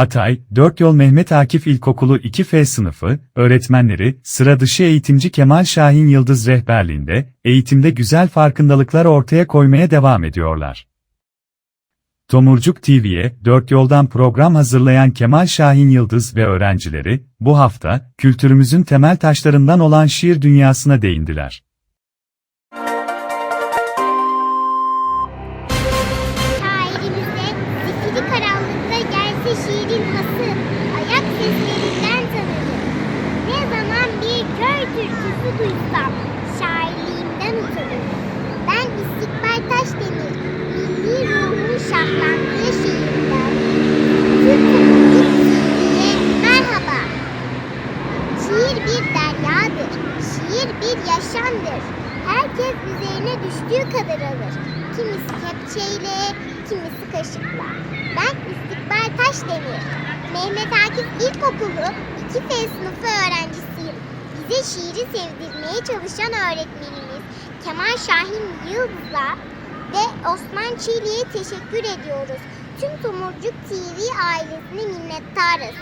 Hatay, Dört Yol Mehmet Akif İlkokulu 2F sınıfı, öğretmenleri, sıra dışı eğitimci Kemal Şahin Yıldız rehberliğinde, eğitimde güzel farkındalıklar ortaya koymaya devam ediyorlar. Tomurcuk TV'ye Dört Yoldan program hazırlayan Kemal Şahin Yıldız ve öğrencileri, bu hafta, kültürümüzün temel taşlarından olan şiir dünyasına değindiler. Gelse şiirin hası, ayak seslerinden tanırım. Ne zaman bir köy türküsü duysam, şairliğimden utanırım. Ben İstikbal Taşdemir, milli ruhun şahlandığı şiirimden. Türk Türk şiiriye merhaba. Şiir bir deryadır, şiir bir yaşamdır. Herkes üzerine düştüğü kadar alır. Kimisi kepçeyle, kimisi kaşıkla. Ben İstikbal Taşdemir. Mehmet Akif İlkokulu 2F sınıfı öğrencisiyim. Bize şiiri sevdirmeye çalışan öğretmenimiz Kemal Şahin Yıldız'a ve Osman Çiğli'ye teşekkür ediyoruz. Tüm Tomurcuk TV ailesine minnettarız.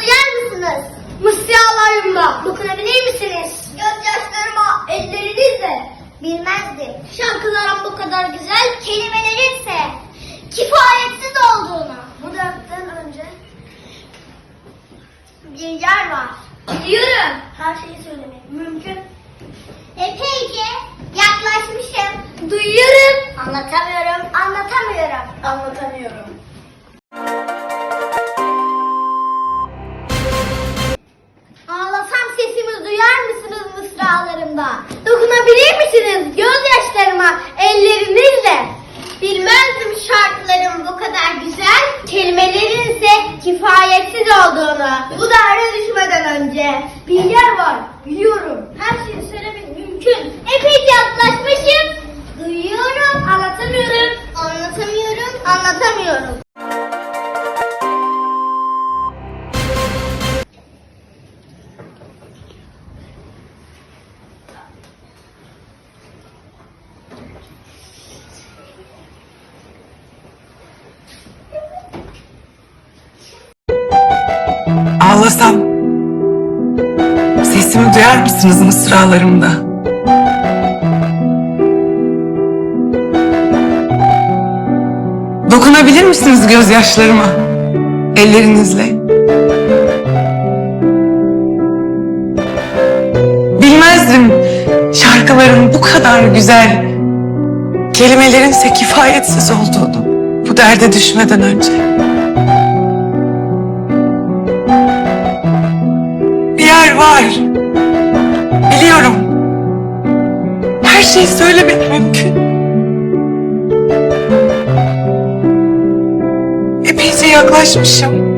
Duyar mısınız? Mısralarımda dokunabilir misiniz? Gözyaşlarıma ellerinizle bilmezdim. Şarkılarım bu kadar güzel, kelimelerinse kifayetsiz olduğunu. Bu dertten önce Bir yer var. biliyorum. Her şeyi söylemek mümkün. Epeyce yaklaşmışım. Duyuyorum. Anlatamıyorum, anlatamıyorum. Anlatamıyorum. Kifayetsiz olduğunu. Bu derde düşmeden önce bir yer var. Biliyorum. Her şeyi söylemek mümkün. Epeyce yaklaşmışım. Ağlasam sesimi duyar mısınız mısralarımda? Dokunabilir misiniz gözyaşlarıma ellerinizle? Bilmezdim şarkıların bu kadar güzel, kelimelerinse kifayetsiz olduğunu bu derde düşmeden önce. Şeyi söylemek mümkün. Epeyce yaklaşmışım.